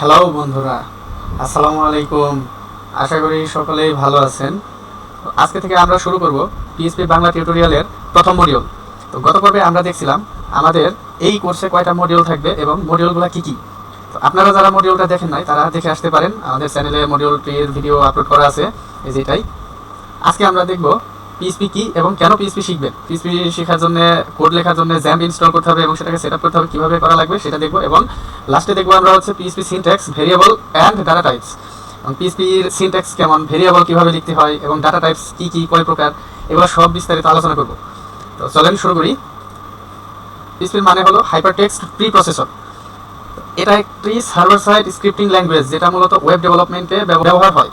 Hello বন্ধুরা। আসসালামু আলাইকুম। আশা করি সকলেই ভালো আছেন। আজকে থেকে আমরা শুরু করব পিএসপি বাংলা টিউটোরিয়ালের প্রথম মডিউল তো গত পর্বে আমরা দেখছিলাম আমাদের এই কোর্সে কয়টা মডিউল থাকবে এবং মডিউলগুলো কি কি। তো আপনারা যারা মডিউলটা দেখেন নাই, তারা দেখে আসতে পারেন। আমাদের চ্যানেলে মডিউলটির ভিডিও আপলোড করা আছে, এই যেটাই। আজকে আমরা দেখব পিএসপি কি এবং কেন পিএসপি শিখবেন পিএসপি শেখার জন্য কোড লেখার জন্য জ্যাম্প ইনস্টল করতে হবে এবং সেটাকে সেট করতে হবে, কীভাবে করা লাগবে সেটা দেখব এবং লাস্টে দেখব আমরা হচ্ছে PHP syntax variable and data types পিএসপির syntax কেমন ভেরিয়েবল কীভাবে লিখতে হয় এবং ডাটা টাইপস কি কি, কয় প্রকার, এগুলো সব বিস্তারিত আলোচনা করব। তো চলেন শুরু করি। পিএসপির মানে হলো হাইপার টেক্সট প্রি প্রসেসর এটা একটি সার্ভার সাইড স্ক্রিপ্টিং ল্যাঙ্গুয়েজ যেটা মূলত ওয়েব ডেভেলপমেন্টে ব্যবহার হয়।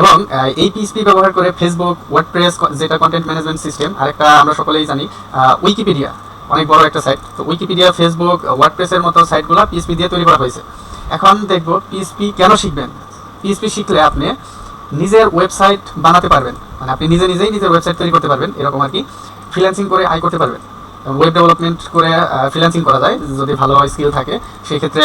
এবং এই পিএসপি ব্যবহার করে ফেসবুক ওয়ার্ডপ্রেস যেটা কন্টেন্ট ম্যানেজমেন্ট সিস্টেম আরেকটা আমরা সকলেই জানি উইকিপিডিয়া অনেক বড় একটা সাইট তো উইকিপিডিয়া ফেসবুক ওয়ার্ডপ্রেসের মতো সাইটগুলো পিএসপি দিয়ে তৈরি করা হয়েছে। এখন দেখব পিএসপি কেন শিখবেন? পিএসপি শিখলে আপনি নিজের ওয়েবসাইট বানাতে পারবেন। মানে আপনি নিজে নিজেই নিজের ওয়েবসাইট তৈরি করতে পারবেন, এরকম আর কি। ফ্রিল্যান্সিং করে আয় করতে পারবেন। ওয়েব ডেভেলপমেন্ট করে ফ্রিল্যান্সিং করা যায়, যদি ভালো স্কিল থাকে সেই ক্ষেত্রে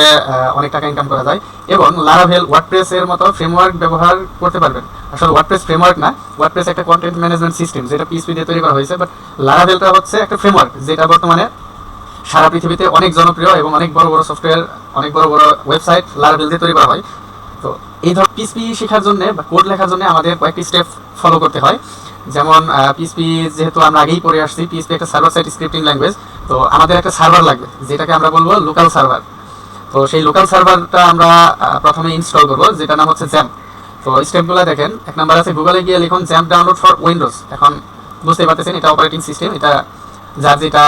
অনেক টাকা ইনকাম করা যায়। এবং লারাভেল ওয়ার্ডপ্রেসের মতো ফ্রেমওয়ার্ক ব্যবহার করতে পারবেন। আসলে ওয়ার্ডপ্রেস ফ্রেমওয়ার্ক না ওয়ার্ডপ্রেস একটা কন্টেন্ট ম্যানেজমেন্ট সিস্টেম যেটা পিএসপি দিয়ে তৈরি করা হয়েছে বাট লারাভেলটা হচ্ছে একটা ফ্রেমওয়ার্ক যেটা বর্তমানে সারা পৃথিবীতে অনেক জনপ্রিয় এবং অনেক বড় বড় সফটওয়্যার অনেক বড় বড় ওয়েবসাইট লারাভেল দিয়ে তৈরি করা হয়। তো এই ধর পিএসপি শেখার জন্য কোড লেখার জন্য আমাদের কয়েকটি স্টেপ ফলো করতে হয়। যেমন পিএসপি যেহেতু আমরা আগেই পড়ে আসছি পিএসপি একটা সার্ভার স্ক্রিপ্টিং ল্যাঙ্গুয়েজ তো আমাদের একটা সার্ভার লাগবে, যেটাকে আমরা বলব লোকাল সার্ভার তো সেই লোকাল সার্ভারটা আমরা প্রথমে ইনস্টল করব নাম হচ্ছে জ্যাম্প তো স্টেপগুলো দেখেন, এক নাম্বার আছে গুগলে গিয়ে লিখুন জ্যাম্প ডাউনলোড ফর উইন্ডোজ এখন বুঝতে পারতেছেন, এটা অপারেটিং সিস্টেম এটা যার যেটা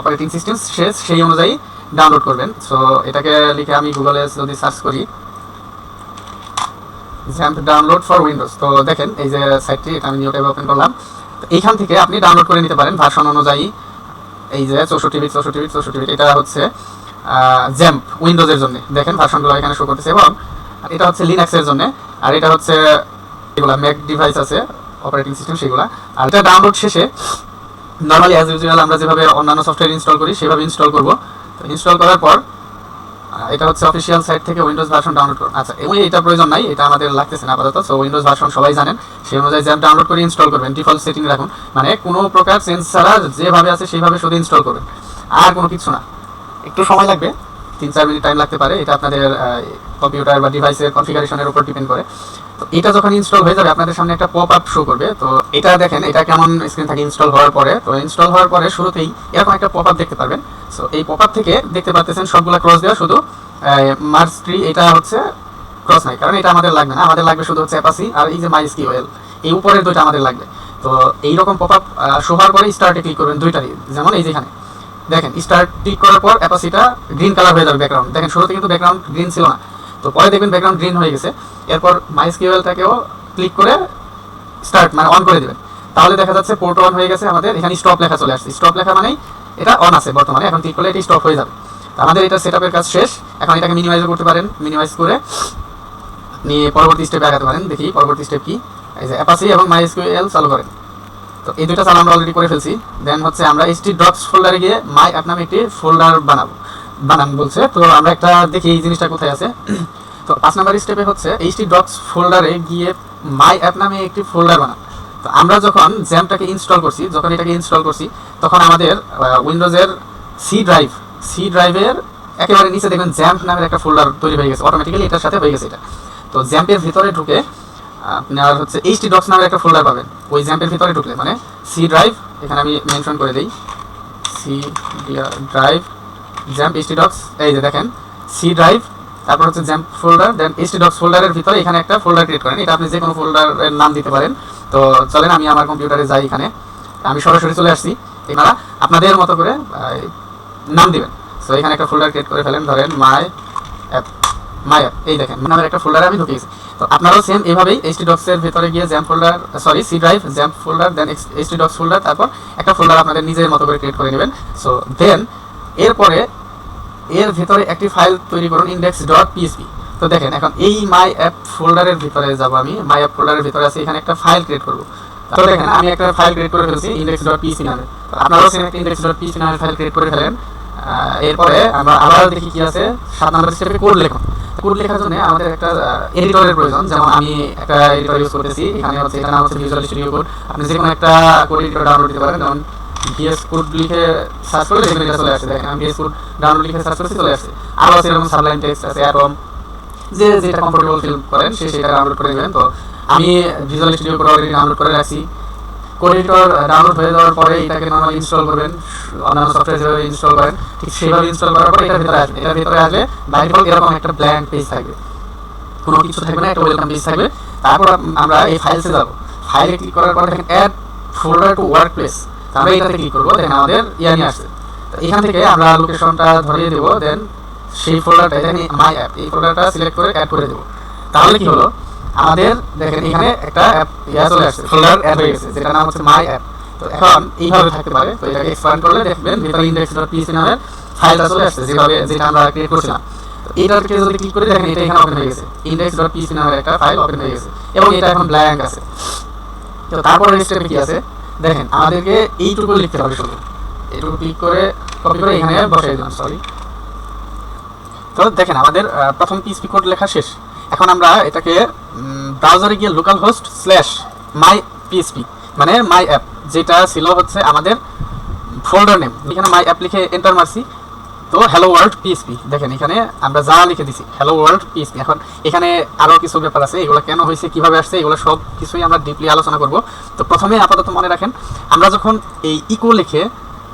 অপারেটিং সিস্টেম সে সেই অনুযায়ী ডাউনলোড করবেন। সো এটাকে লিখে আমি গুগলে যদি সার্চ করি জ্যাম্প ডাউনলোড ফর উইন্ডোজ তো দেখেন, এই যে সাইটটি এটা আমি নিউ ওপেন করলাম। তো এইখান থেকে আপনি ডাউনলোড করে নিতে পারেন ভার্সন অনুযায়ী। এই যে চৌষট্টি বিট চৌষট্টি বিট চৌষট্টি বিট এটা হচ্ছে জ্যাম্প উইন্ডোজের জন্য। দেখেন ভার্সনগুলো এখানে শো করতেছে এবং এটা হচ্ছে লিনাক্সের জন্য, আর এটা হচ্ছে এগুলা ম্যাক ডিভাইস আছে অপারেটিং সিস্টেম সেগুলা। আর এটা ডাউনলোড শেষে নর্মালি অ্যাজ ইউজুয়াল আমরা যেভাবে অন্যান্য সফটওয়্যার ইনস্টল করি, সেভাবে ইনস্টল করব। তো ইনস্টল করার পর এটা হচ্ছে অফিসিয়াল সাইট থেকে উইন্ডোজ ভার্সন ডাউনলোড করুন আচ্ছা এবং এটা প্রয়োজন নাই, এটা আমাদের লাগতেছে না আপাতত। সো উইন্ডোজ ভার্সন সবাই জানেন সেই অনুযায়ী জ্যাম ডাউনলোড করে ইনস্টল করবেন ডিফল্ট সেটিং রাখুন। মানে কোনো প্রকার চেঞ্জ ছাড়া যেভাবে আছে সেইভাবে শুধু ইনস্টল করবেন। আর কোনো কিছু না। একটু সময় লাগবে। তিন চার মিনিট টাইম লাগতে পারে। এটা আপনাদের কম্পিউটার বা ডিভাইসের কনফিগারেশনের উপর ডিপেন্ড করে। তো এটা যখন ইনস্টল হয়ে যাবে, আপনাদের সামনে একটা পপ আপ শো করবে। তো এটা দেখেন, এটা কেমন স্ক্রিন থাকে ইনস্টল হওয়ার পরে। তো ইনস্টল হওয়ার পরে শুরুতেই এরকম একটা পপ আপ দেখতে পারবেন। সো এই পপ আপ থেকে দেখতে পাচ্ছেন সবগুলা ক্রস দেওয়া শুধু মার্চ ট্রি এটা হচ্ছে ক্রস নাই। কারণ এটা আমাদের লাগবে না। আমাদের লাগবে শুধু হচ্ছে অ্যাপাসি আর এই যে মাই স্কিওএল এই উপরের দুইটা আমাদের লাগবে। তো এইরকম পপ আপ শো হওয়ার পরে স্টার্টে ক্লিক করবেন দুইটারই। যেমন এই যেখানে। দেখেন স্টার্ট ক্লিক করার পর অ্যাপাসিটা গ্রিন কালার হয়ে যাবে ব্যাকগ্রাউন্ড দেখেন, শুরুতে কিন্তু ব্যাকগ্রাউন্ড গ্রিন ছিল না। তো পরে দেখবেন ব্যাকগ্রাউন্ড গ্রিন হয়ে গেছে। এরপর মাই স্কিওএলটাকেও ক্লিক করে স্টার্ট মানে অন করে দেবেন। তাহলে দেখা যাচ্ছে পোর্ট অন হয়ে গেছে আমাদের। এখানে স্টপ লেখা চলে আসছে। স্টপ লেখা মানেই এটা অন আছে বর্তমানে। এখন ক্লিক করলে এটি স্টপ হয়ে যাবে। আমাদের এটা সেটআপের কাজ শেষ। এখন এটাকে মিনিমাইজও করতে পারেন। মিনিমাইজ করে আপনি পরবর্তী স্টেপে আগাতে পারেন। দেখি, পরবর্তী স্টেপ কি? এই যে অ্যাপাসি এবং মাই এসকিউএল চালু করেন। তো এই দুটো চালু আমরা অলরেডি করে ফেলছি। দেন হচ্ছে আমরা এইচটি ড্রপস ফোল্ডারে গিয়ে মাই অ্যাপ নামে একটি ফোল্ডার বানাবো, বানান বলছে। তো আমরা একটা দেখি এই জিনিসটা কোথায় আছে। তো পাঁচ নাম্বার স্টেপে হচ্ছে এইচটি ড্রপস ফোল্ডারে গিয়ে মাই অ্যাপ নামে একটি ফোল্ডার বানান। তো আমরা যখন জ্যামটাকে ইনস্টল করছি, যখন এটাকে ইনস্টল করছি, তখন আমাদের উইন্ডোজের সি ড্রাইভ সি ড্রাইভের একেবারে নিচে দেখবেন জ্যাম্প নামের একটা ফোল্ডার তৈরি হয়ে গেছে। অটোমেটিক্যালি এটার সাথে হয়ে গেছে এটা। তো জ্যাম্পের ভিতরে ঢুকে আপনার হচ্ছে এইচটি ডক্স নামের একটা ফোল্ডার পাবেন। ওই জ্যাম্পের ভিতরে ঢুকলে মানে সি ড্রাইভ এখানে আমি মেনশন করে দিই। C drive XAMPP htdocs এই যে দেখেন সি ড্রাইভ তারপর হচ্ছে XAMPP folder then htdocs ফোল্ডারের ভিতরে এখানে একটা ফোল্ডার ক্রিয়েট করেন। এটা আপনি যে কোনো ফোল্ডারের নাম দিতে পারেন। তো চলেন, আমি আমার কম্পিউটারে যাই এখানে। আমি সরাসরি চলে আসছি। এনারা আপনাদের মতো করে নাম দিবেন। সো এখানে একটা ফোল্ডার ক্রিয়েট করে ফেলেন। ধরেন মাই অ্যাপ অ্যাপ এই দেখেন, নামের একটা ফোল্ডারে আমি ঢুকিয়েছি তো আপনারাও সেম এভাবেই এইচটি ডক্সের ভিতরে গিয়ে XAMPP folder sorry C drive XAMPP folder then htdocs folder তারপর একটা ফোল্ডার আপনাদের নিজের মতো করে ক্রিয়েট করে নেবেন। সো দেন এরপরে এর ভিতরে একটি ফাইল তৈরি করুন ইন্ডেক্স ডট পিএসপি তো দেখেন, এখন এই মাই অ্যাপ ফোল্ডারের ভিতরে যাব আমি। মাই অ্যাপ ফোল্ডারের ভিতরে আছে, এখানে একটা ফাইল ক্রিয়েট করব। তো দেখেন, আমি একটা ফাইল ক্রিয়েট করে ফেলছি ইন্ডেক্স ডট পিএসপি নামে আপনারাও সেম একটা ইন্ডেক্স ডট পিএসপি নামে ফাইল ক্রিয়েট করে ফেলেন। এরপরে আমরা আবার দেখি কি আছে। সাত নম্বর স্টেপে কোড লেখুন। কোড লেখার জন্য আমাদের একটা এডিটরের প্রয়োজন। যেমন আমি একটা এডিটর ইউজ করতেছি, এখানে হচ্ছে এটা হচ্ছে ভিজুয়াল স্টুডিও কোড আপনি যে কোনো একটা কোড এডিটর ডাউনলোড দিতে পারেন। যেমন ভিএস কোড লিখে সার্চ করলে চলে আসে দেখেন, আমি ভিএস কোড ডাউনলোড লিখে সার্চ চলে আরও আছে এরকম সাবলাইন আছে যে যেটা কমফোর্টেবল ফিল করেন, সে সেটা ডাউনলোড করে নেবেন। তো আমি Visual Studio Code already download করে রাখছি। কোড ডাউনলোড হয়ে যাওয়ার পরে এটাকে নর্মালি ইনস্টল করবেন। অন্যান্য সফটওয়্যার যেভাবে ইনস্টল করেন, ঠিক সেভাবে ইনস্টল করার পরে এটার ভিতরে আসবে। এটার ভিতরে আসবে বাই এরকম একটা ব্ল্যাঙ্ক পেজ থাকবে। কোনো কিছু থাকবে না, একটা ওয়েলকাম পেজ থাকবে। তারপর আমরা এই ফাইলসে যাব। ফাইলে ক্লিক করার পরে দেখেন add folder to work place আমরা এটাতে ক্লিক করব দেখেন আমাদের ইয়া আসছে এখান থেকে আমরা লোকেশনটা ধরিয়ে দেবো দেন সেই ফোল্ডারটা দেখেন মাই অ্যাপ এই ফোল্ডারটা সিলেক্ট করে অ্যাড করে দেবো। তাহলে কি হলো? আমাদের দেখেন এখানে একটা অ্যাপ ইয়া চলে আসছে ফোল্ডার হয়ে গেছে নাম হচ্ছে মাই অ্যাপ তো এখন এইভাবে থাকতে পারে, তো এটাকে এক্সপ্যান্ড করলে দেখবেন ভিতরে ইন্ডেক্স ডট নামের ফাইলটা চলে আসছে, যেভাবে যেটা আমরা ক্রিয়েট করছিলাম। যদি ক্লিক করে দেখেন, এটা এখানে ওপেন হয়ে গেছে। ইন্ডেক্স ডট নামের একটা ফাইল ওপেন হয়ে গেছে, এবং এটা এখন ব্ল্যাঙ্ক আছে। তো তারপরে কি আছে? দেখেন, আমাদেরকে এইটুকু লিখতে হবে শুধু। এইটুকু ক্লিক করে কপি করে এখানে দিলাম সরি তো দেখেন, আমাদের প্রথম পিএসপি কোড লেখা শেষ। এখন আমরা এটাকে ব্রাউজারে গিয়ে localhost slash my PHP মানে মাই অ্যাপ যেটা ছিল হচ্ছে আমাদের ফোল্ডার নেম এখানে মাই অ্যাপ লিখে এন্টার মারছি। তো হ্যালো ওয়ার্ল্ড পিএসপি দেখেন এখানে আমরা যা লিখে দিছি হ্যালো ওয়ার্ল্ড পিএসপি এখন এখানে আরও কিছু ব্যাপার আছে, এগুলো কেন হয়েছে, কীভাবে আসছে, এগুলো সব কিছুই আমরা ডিপলি আলোচনা করব। তো প্রথমে আপাতত মনে রাখেন, আমরা যখন এই ইকো লিখে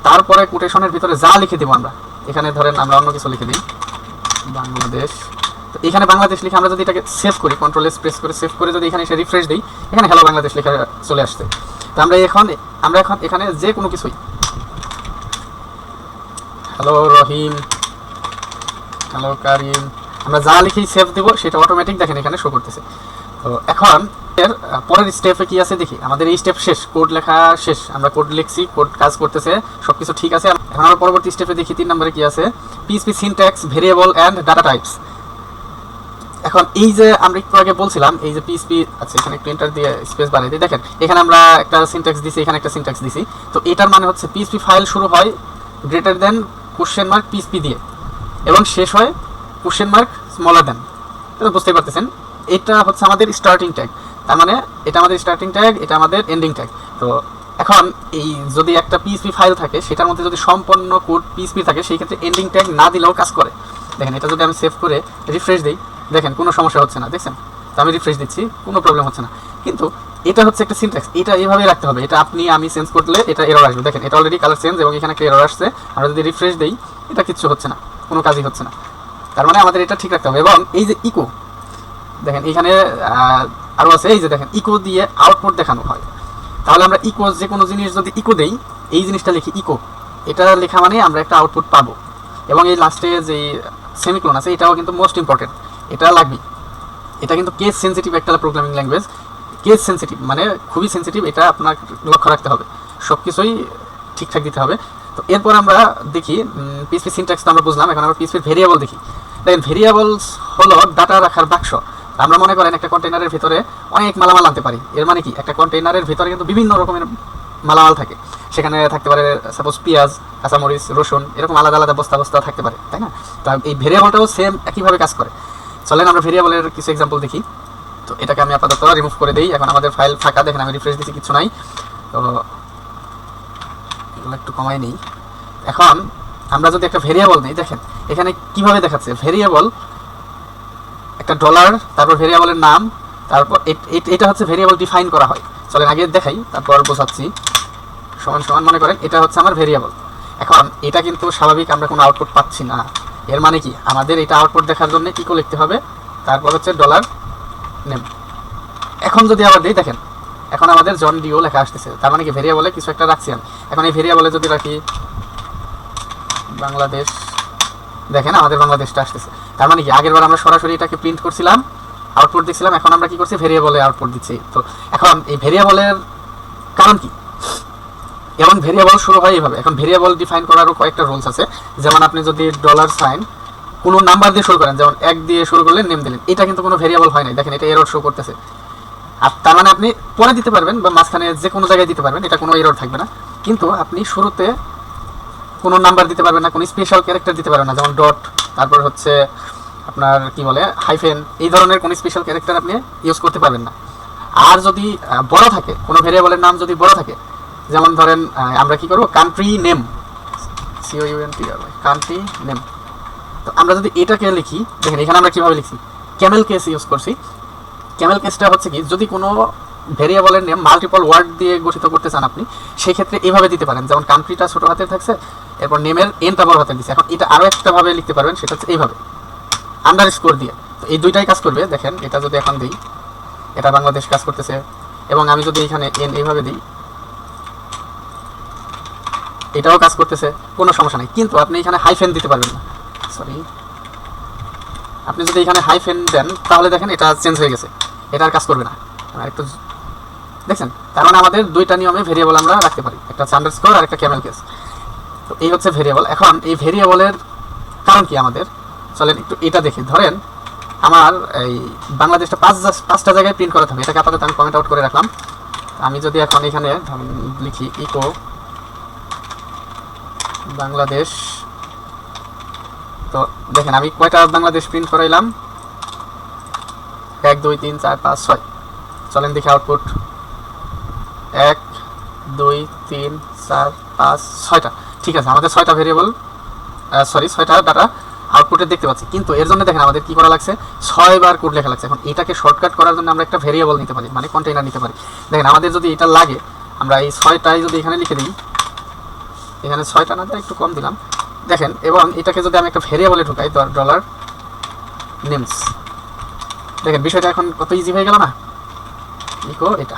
তারপরে কোটেশনের ভিতরে যা লিখে দেবো আমরা, এখানে ধরেন আমরা অন্য কিছু লিখে দিই। বাংলাদেশ তো এখানে বাংলাদেশ লিখে আমরা যদি এটাকে সেভ করি কন্ট্রোল এস প্রেস করে সেভ করে যদি এখানে এসে রিফ্রেশ দিই, এখানে হ্যালো বাংলাদেশ লেখা চলে আসছে। তো আমরা এখন আমরা এখন এখানে যে কোনো কিছুই হ্যালো রহিম হ্যালো কারিম, আমরা যা লিখি সেভ দেবো, সেটা অটোমেটিক দেখেন এখানে শো করতেছে। তো এখন, এর পরের স্টেপে কি আছে দেখি? আমাদের এই স্টেপ শেষ কোড লেখা শেষ। আমরা কোড লিখছি কোড কাজ করতেছে, সবকিছু ঠিক আছে। এখন আমরা পরবর্তী স্টেপে দেখি, তিন নম্বরে কি আছে? PHP syntax variable and data types এখন এই যে আমরা একটু আগে বলছিলাম, এই যে পিএসপি আচ্ছা এখানে একটু এন্টার দিয়ে স্পেস বাড়িয়ে দিই। দেখেন, এখানে আমরা একটা সিনট্যাক্স দিছি, এখানে একটা সিনট্যাক্স দিছি। তো এটার মানে হচ্ছে পিএসপি ফাইল শুরু হয় greater than question mark PHP দিয়ে এবং শেষ হয় কোশ্চেন মার্ক স্মলার দেন তো বুঝতেই পারতেছেন? এটা হচ্ছে আমাদের স্টার্টিং ট্যাগ তার মানে এটা আমাদের স্টার্টিং ট্যাগ এটা আমাদের এন্ডিং ট্যাগ তো এখন এই যদি একটা পিএসপি ফাইল থাকে, সেটার মধ্যে যদি সম্পন্ন কোড পিএসপি থাকে, সেই ক্ষেত্রে এন্ডিং ট্যাগ না দিলেও কাজ করে। দেখেন, এটা যদি আমি সেভ করে রিফ্রেশ দিই দেখেন কোনো সমস্যা হচ্ছে না দেখছেন? তো আমি রিফ্রেশ দিচ্ছি কোনো প্রবলেম হচ্ছে না। কিন্তু এটা হচ্ছে একটা সিনট্যাক্স এটা এইভাবে রাখতে হবে। এটা আপনি আমি চেঞ্জ করলে এটা এরর আসবে। দেখেন এটা অলরেডি কালার চেঞ্জ এবং এখানে একটা এরর আসছে। আমরা যদি রিফ্রেশ দিই এটা কিচ্ছু হচ্ছে না কোনো কাজই হচ্ছে না। তার মানে আমাদের এটা ঠিক রাখতে হবে। এবং এই যে ইকো দেখেন এখানে আহ, আরও আছে এই যে দেখেন ইকো দিয়ে আউটপুট দেখানো হয়। তাহলে আমরা ইকো যে কোনো জিনিস যদি ইকো দেই এই জিনিসটা লিখি ইকো এটা লেখা মানে আমরা একটা আউটপুট পাবো। এবং এই লাস্টে যে সেমিক্লোন আছে এটাও কিন্তু মোস্ট ইম্পর্টেন্ট এটা লাগবে এটা কিন্তু কেস সেন্সিটিভ একটা প্রোগ্রামিং ল্যাঙ্গুয়েজ কেস সেন্সিটিভ মানে খুবই সেন্সিটিভ এটা আপনার লক্ষ্য রাখতে হবে। সব কিছুই ঠিকঠাক দিতে হবে। তো এরপর আমরা দেখি পিএসপি সিনট্যাক্স তো আমরা বুঝলাম, এখন আমরা পিএসপি ভেরিয়েবল দেখি। দেখেন ভেরিয়েবলস হলো ডাটা রাখার বাক্স। আমরা মনে করেন একটা কন্টেনারের ভিতরে অনেক মালামাল আনতে পারি। এর মানে কি? একটা কন্টেনারের ভিতরে কিন্তু বিভিন্ন রকমের মালামাল থাকে। সেখানে থাকতে পারে সাপোজ পেঁয়াজ, কাঁচামরিচ, রসুন, এরকম আলাদা আলাদা বস্তা বস্তা থাকতে পারে, তাই না? তো এই ভেরিয়েবলটাও সেম একইভাবে কাজ করে। চলেন আমরা ভেরিয়েবলের কিছু এক্সাম্পল দেখি। তো এটাকে আমি আপাতত রিমুভ করে দিই। এখন আমাদের ফাইল ফাঁকা, দেখেন আমি রিফ্রেশ দিচ্ছি কিছু নাই। তো এগুলো একটু কমাই নেই। এখন আমরা যদি একটা ভেরিয়েবল নেই, দেখেন, এখানে কীভাবে দেখাচ্ছে? ভেরিয়েবল একটা ডলার তারপর ভেরিয়েবলের নাম, তারপর এট- হচ্ছে ভেরিয়েবল ডিফাইন করা হয়। চলেন আগে দেখাই, তারপর বোঝাচ্ছি। সমান সমান মনে করেন, এটা হচ্ছে আমার ভেরিয়েবল এখন এটা কিন্তু স্বাভাবিক, আমরা কোনো আউটপুট পাচ্ছি না। এর মানে কি? আমাদের এটা আউটপুট দেখার জন্য ইকো লিখতে হবে? তারপর হচ্ছে ডলার নেম এখন যদি আবার দিই, দেখেন, এখন আমাদের জন ডিও লেখা আসতেছে। তার মানে কি? ভেরিয়েবলে কিছু একটা রাখছি আমি। এখন এই ভেরিয়েবলে যদি রাখি, বাংলাদেশ, দেখেন আমাদের বাংলাদেশটা আসতেছে। তার মানে কি? আগের বার আমরা সরাসরি এটাকে প্রিন্ট করছিলাম আউটপুট দিচ্ছিলাম এখন আমরা কি করছি? ভেরিয়েবলে আউটপুট দিচ্ছি। তো এখন এই ভেরিয়েবলের কারণ কি? এবং ভেরিয়েবল শুরু হয় এইভাবে। এখন ভেরিয়েবল ডিফাইন করারও কয়েকটা রুলস আছে। যেমন আপনি যদি ডলার সাইন কোনো নাম্বার দিয়ে শুরু করেন, যেমন এক দিয়ে শুরু করলেন নেম দিলেন, এটা কিন্তু কোনো ভেরিয়েবল হয় নাই। দেখেন, এটা এরর শো করতেছে। আর তার মানে আপনি পরে দিতে পারবেন বা মাঝখানে যে কোনো জায়গায় দিতে পারবেন, এটা কোনো এরর থাকবে না। কিন্তু আপনি শুরুতে কোনো নাম্বার দিতে পারবেন না, কোনো স্পেশাল ক্যারেক্টার দিতে পারবেন না, যেমন ডট তারপর হচ্ছে আপনার কি বলে হাইফেন এই ধরনের কোনো স্পেশাল ক্যারেক্টার আপনি ইউজ করতে পারবেন না। আর যদি বড় থাকে, কোনো ভেরিয়েবলের নাম যদি বড় থাকে যেমন ধরেন আমরা কি করব? Country name C O U N T country name তো আমরা যদি এটাকে লিখি, দেখেন এখানে আমরা কীভাবে লিখছি? ক্যামেল কেস ইউজ করছি। ক্যামেল কেসটা হচ্ছে কি, যদি কোনো ভেরিয়েবলের নেম মাল্টিপল ওয়ার্ড দিয়ে গঠিত করতে চান আপনি সেই ক্ষেত্রে এভাবে দিতে পারেন। যেমন কান্ট্রিটা ছোট হাতে থাকছে, এরপর নেমের এনটা বড় হাতে দিচ্ছে এখন এটা আরও একটা ভাবে লিখতে পারবেন, সেটা হচ্ছে এইভাবে। আন্ডার স্কোর দিয়ে। তো এই দুইটাই কাজ করবে, দেখেন, এটা যদি এখন দিই, এটা বাংলাদেশ কাজ করতেছে। এবং আমি যদি এখানে এন এইভাবে দিই এটাও কাজ করতেছে, কোনো সমস্যা নেই। কিন্তু আপনি এখানে হাইফেন দিতে পারবেন না। সরি আপনি যদি এখানে হাইফেন দেন, তাহলে দেখেন এটা চেঞ্জ হয়ে গেছে। এটা আর কাজ করবে না। একটু দেখছেন? তার মানে আমাদের দুইটা নিয়মে ভেরিয়েবল আমরা রাখতে পারি। একটা হচ্ছে আন্ডারস্কোর আর একটা ক্যামেল কেস তো এই হচ্ছে ভেরিয়েবল এখন এই ভেরিয়েবলের কারণ কি আমাদের? চলেন একটু এটা দেখি। ধরেন, আমার এই বাংলাদেশটা পাঁচ পাঁচটা জায়গায় প্রিন্ট করা থাকবে। এটাকে আপাতত আমি কমেন্ট আউট করে রাখলাম। আমি যদি এখন এখানে লিখি ইকো বাংলাদেশ। তো দেখেন, আমি কয়টা বাংলাদেশ প্রিন্ট করাইলাম? এক, দুই, তিন, চার, পাঁচ, ছয়। চলেন দেখি আউটপুট এক, দুই, তিন, চার, পাঁচ, ছয়টা। ঠিক আছে, আমাদের ছয়টা ভেরিয়েবল সরি ছয়টা ডাটা আউটপুটে দেখতে পাচ্ছি। কিন্তু এর জন্য দেখেন, আমাদের কি করা লাগছে? ছয়বার কোড লেখা লাগছে। এখন এটাকে শর্টকাট করার জন্য আমরা একটা ভেরিয়েবল নিতে পারি মানে কন্টেইনার নিতে পারি। দেখেন, আমাদের যদি এটা লাগে, আমরা এই ছয়টাই যদি এখানে লিখে দিই এখানে ছয়টা না, একটু কম দিলাম। দেখেন, এবং এটাকে যদি আমি একটা ভেরিয়েবলে ঢুকাই ডলার নেমস দেখেন, বিষয়টা এখন কত ইজি হয়ে গেল না? ইকো এটা।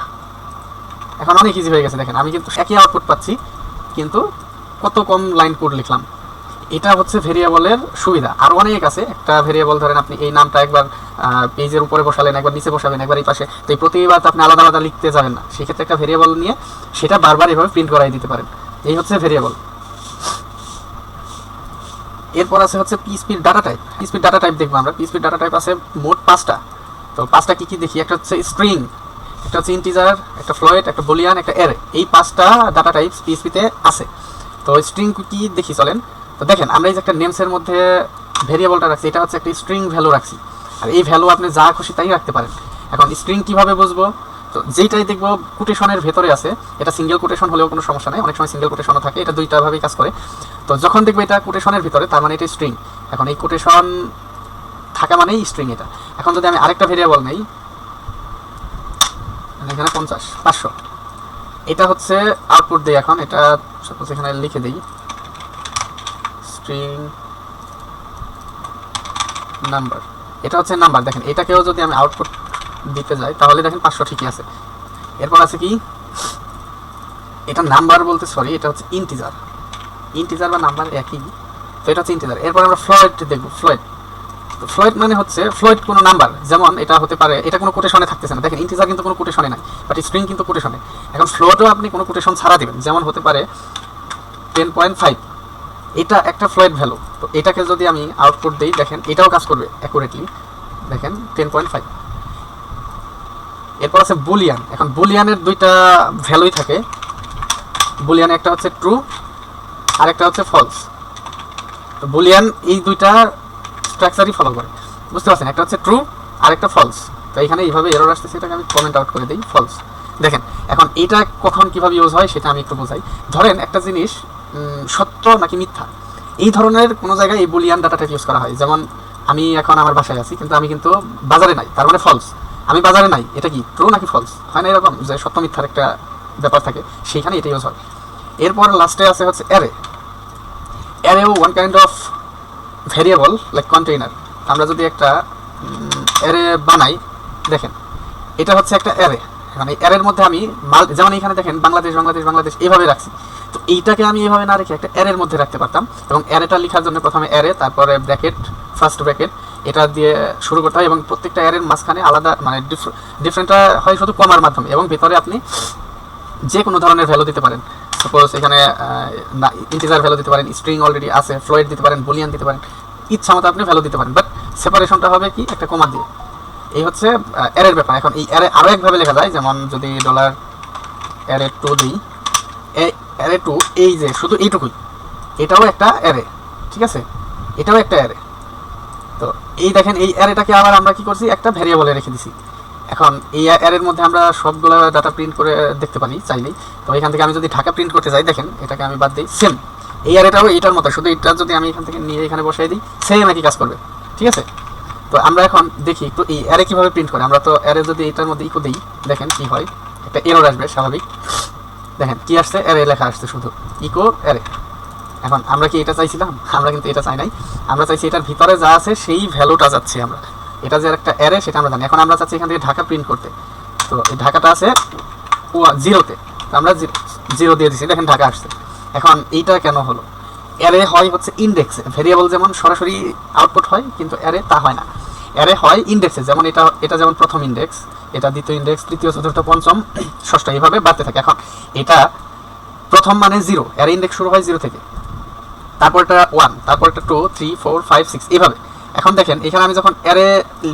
এখন অনেক ইজি হয়ে গেছে, দেখেন। আমি কিন্তু একই আউটপুট পাচ্ছি, কিন্তু কত কম লাইন কোড লিখলাম। এটা হচ্ছে ভেরিয়েবলের সুবিধা। আর অনেক আছে। একটা ভেরিয়েবল ধরেন আপনি এই নামটা একবার পেজের উপরে বসালেন, একবার নিচে বসাবেন, একবার এই পাশে। তো এই প্রতিবার আপনি আলাদা আলাদা লিখতে যাবেন না। সেক্ষেত্রে একটা ভেরিয়েবল নিয়ে সেটা বারবার এভাবে প্রিন্ট করাই দিতে পারেন। এই হচ্ছে ভেরিয়েবল এরপর আছে হচ্ছে পিএসপির ডাটা টাইপ পিএসপির ডাটা টাইপ দেখব আমরা। পিএসপির ডাটা টাইপ আছে মোট পাঁচটা। তো পাঁচটা কি কি দেখি? একটা হচ্ছে স্ট্রিং একটা হচ্ছে ইন্টিজার একটা ফ্লয়েড একটা বুলিয়ান একটা এরে এই পাঁচটা ডাটা টাইপস পিএসপিতে আছে। তো স্ট্রিং কি দেখি চলেন? তো দেখেন, আমরা এই যে একটা নেমসের মধ্যে ভেরিয়েবলটা রাখছি, এটা হচ্ছে একটা স্ট্রিং ভ্যালু রাখছি। আর এই ভ্যালু আপনি যা খুশি তাই রাখতে পারেন। এখন স্ট্রিং কীভাবে বুঝব? তো যেইটাই দেখব কোটেশনের ভেতরে আছে, এটা সিঙ্গেল কোটেশন হলেও কোনো সমস্যা নেই। অনেক সময় সিঙ্গেল কোটেশনও থাকে, এটা দুইটা ভাবেই কাজ করে। তো যখন দেখবে এটা কোটেশনের ভিতরে, তার মানে এটা স্ট্রিং এখন এই কোটেশন থাকা মানেই স্ট্রিং এটা। এখন যদি আমি আরেকটা ভেরিয়েবল নেই এখানে পঞ্চাশ, পাঁচশো। এটা হচ্ছে আউটপুট দিই এখন, এটা সাপোজ এখানে লিখে দিই। স্ট্রিং নাম্বার এটা হচ্ছে নাম্বার দেখেন, এটাকেও যদি আমি আউটপুট দিতে যাই তাহলে দেখেন পাঁচশো ঠিকই আছে। এরপর আছে কি? এটা নাম্বার বলতে সরি এটা হচ্ছে ইন্টিজার ইন্টিজার বা নাম্বার একই, তো এটা হচ্ছে ইন্টিজার এরপর আমরা ফ্লয়েড দেখব ফ্লয়েড ফ্লয়েড মানে হচ্ছে ফ্লয়েড কোনো নাম্বার, যেমন এটা হতে পারে, এটা কোনো কোটেশনে থাকতেছে না। দেখেন ইন্টিজার কিন্তু কোনো কোটেশনে নাই বাট স্ট্রিং কিন্তু কোটেশনে এখন ফ্লোটও আপনি কোনো কোটেশন ছাড়া দিবেন, যেমন হতে পারে টেন পয়েন্ট ফাইভ এটা একটা ফ্লয়েড ভ্যালু তো এটাকে যদি আমি আউটপুট দিই, দেখেন, এটাও কাজ করবে অ্যাকুরেটলি দেখেন টেন পয়েন্ট ফাইভ এরপর আছে বুলিয়ান। এখন বুলিয়ানের দুইটা ভ্যালুই থাকে। বুলিয়ান একটা হচ্ছে ট্রু আর একটা হচ্ছে ফলস তো বুলিয়ান এই দুইটা স্ট্রাকচারই ফলো করে। বুঝতে পারছেন? একটা হচ্ছে ট্রু আর একটা ফলস তো এখানে এইভাবে এরর আসতেছে, এটাকে আমি কমেন্ট আউট করে দিই ফলস দেখেন, এখন এটা কখন কীভাবে ইউজ হয় সেটা আমি একটু বোঝাই। ধরেন একটা জিনিস সত্য নাকি মিথ্যা? এই ধরনের কোনো জায়গায় এই বুলিয়ান ডাটাটা ইউজ করা হয়। যেমন আমি এখন আমার বাসায় আছি, কিন্তু আমি কিন্তু বাজারে নাই, তার মানে ফলস আমি বাজারে নাই, এটা কি ট্রু নাকি ফলস হয় না এরকম যে সত্য মিথ্যার একটা ব্যাপার থাকে, সেইখানে এটা ইউজ হয়। এরপর লাস্টে আছে হচ্ছে array অ্যারেও one kind of variable like container আমরা যদি একটা অ্যারে বানাই, দেখেন, এটা হচ্ছে একটা অ্যারে মানে অ্যারের মধ্যে আমি মাল, যেমন এখানে দেখেন, বাংলাদেশ বাংলাদেশ বাংলাদেশ এইভাবে রাখছি। তো এইটাকে আমি এইভাবে না রেখে একটা অ্যারের মধ্যে রাখতে পারতাম, এবং অ্যারেটা লেখার জন্য প্রথমে অ্যারে তারপরে ব্র্যাকেট ফার্স্ট ব্র্যাকেট এটা দিয়ে শুরু করতে হয় এবং প্রত্যেকটা অ্যারের মাঝখানে আলাদা মানে ডিফারেন্টটা হয় শুধু কমার মাধ্যমে এবং ভিতরে আপনি যে কোনো ধরনের ভ্যালু দিতে পারেন। সাপোজ এখানে ইন্টিজার ভ্যালু দিতে পারেন স্ট্রিং অলরেডি আছে ফ্লোয়েড দিতে পারেন বুলিয়ান দিতে পারেন, ইচ্ছা মতো আপনি ভ্যালু দিতে পারেন। বাট সেপারেশনটা হবে কি? একটা কমা দিয়ে। এই হচ্ছে অ্যারের ব্যাপার। এখন এই অ্যারে আরও একভাবে লেখা যায়, যেমন যদি ডলার অ্যারে টু দিই অ্যারে টু এই যে, শুধু এইটুকুই, এটাও একটা অ্যারে ঠিক আছে? এটাও একটা অ্যারে এই দেখেন, এই অ্যারেটাকে আবার আমরা কি করছি? একটা ভ্যারিয়েবলে রেখে দিছি। এখন এই অ্যারের মধ্যে আমরা সবগুলো ডাটা প্রিন্ট করে দেখতে পারি, চাইলেই। তো এখান থেকে আমি যদি ঢাকা প্রিন্ট করতে যাই, দেখেন, এটাকে আমি বাদ দিই সেম এই অ্যারেটাও এইটার মতো, শুধু এটা যদি আমি এখান থেকে নিয়ে এখানে বসাই দিই সেম একই কাজ করবে। ঠিক আছে? তো আমরা এখন দেখি একটু এই অ্যারে কীভাবে প্রিন্ট করে। আমরা তো অ্যারে যদি এটার মধ্যে ইকো দিই, দেখেন কি হয়। একটা এরর আসবে, স্বাভাবিক। দেখেন, কি আসছে? অ্যারে লেখা আসছে শুধু। ইকো অ্যারে এখন আমরা কি এটা চাইছিলাম? আমরা কিন্তু এটা চাই নাই। আমরা চাইছি এটার ভিতরে যা আছে সেই ভ্যালুটা যাচ্ছে আমরা। এটা যে একটা অ্যারে সেটা আমরা জানি। এখন আমরা চাচ্ছি এখান থেকে ঢাকা প্রিন্ট করতে। তো এই ঢাকাটা আছে জিরোতে আমরা জিরো দিয়ে দিচ্ছি দেখেন ঢাকা আসছে। এখন এইটা কেন হলো? অ্যারে হয় হচ্ছে ইন্ডেক্সে ভেরিয়েবল যেমন সরাসরি আউটপুট হয়, কিন্তু অ্যারে তা হয় না। অ্যারে হয় ইন্ডেক্সে যেমন এটা এটা যেমন প্রথম ইন্ডেক্স এটা দ্বিতীয় ইন্ডেক্স তৃতীয়, চতুর্থ, পঞ্চম, ষষ্ঠ, এইভাবে বাড়তে থাকে। এখন এটা প্রথম মানে জিরো অ্যারে ইন্ডেক্স শুরু হয় জিরো থেকে। তারপরটা ওয়ান তারপরটা two three four five six এইভাবে এখন দেখেন, এখানে আমি যখন অ্যারে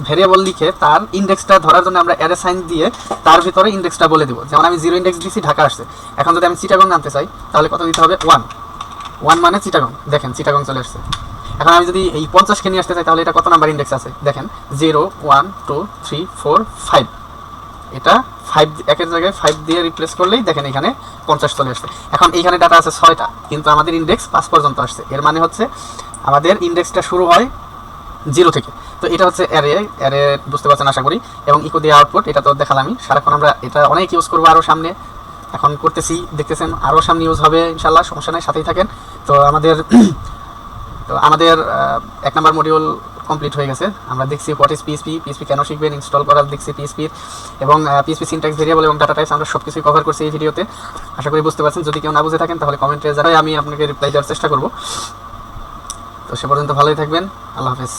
ভেরিয়েবল লিখে তার ইন্ডেক্সটা ধরার জন্য আমরা অ্যারে সাইন দিয়ে তার ভিতরে ইন্ডেক্সটা বলে দিব। যেমন আমি জিরো ইন্ডেক্স দিয়েছি ঢাকা আসছে। এখন যদি আমি চিটাগং আনতে চাই, তাহলে কত দিতে হবে? ওয়ান ওয়ান মানে চিটাগং। দেখেন, চিটাগং চলে আসছে। এখন আমি যদি এই পঞ্চাশকে নিয়ে আসতে চাই, তাহলে এটা কত নাম্বার ইন্ডেক্স আছে? দেখেন zero one two three four five এটা ফাইভ একের জায়গায় ফাইভ দিয়ে রিপ্লেস করলেই দেখেন এখানে পঞ্চাশ চলে আসছে এখন এইখানে ডাটা আছে ছয়টা, কিন্তু আমাদের ইন্ডেক্স পাঁচ পর্যন্ত আসছে। এর মানে হচ্ছে আমাদের ইন্ডেক্সটা শুরু হয় জিরো থেকে। তো এটা হচ্ছে অ্যারে অ্যারে বুঝতে পারছেন আশা করি। এবং ইকো দিয়ে আউটপুট এটা তো দেখালামই সারাক্ষণ আমরা এটা অনেক ইউজ করব আরও সামনে। এখন করতেছি, দেখতেছেন আরও সামনে ইউজ হবে ইনশাল্লাহ সমস্যা নেই, সাথেই থাকেন। তো আমাদের তো আমাদের এক নম্বর মডিউল কমপ্লিট হয়ে গেছে। আমরা দেখছি হোয়াট ইজ পিএসপি পিএসপি কেন শিখবেন ইনস্টল করা দেখছি পিএসপির এবং পিএসপি সিনট্যাক্স ভেরিয়েবল এবং ডাটা টাইপস আমরা সব কিছুই কভার করছি এই ভিডিওতে আশা করি বুঝতে পারছেন। যদি কেউ না বুঝে থাকেন, তাহলে কমেন্টে জানাই, আমি আপনাকে রিপ্লাই দেওয়ার চেষ্টা করব। তো সে পর্যন্ত ভালোই থাকবেন। আল্লাহ হাফেজ।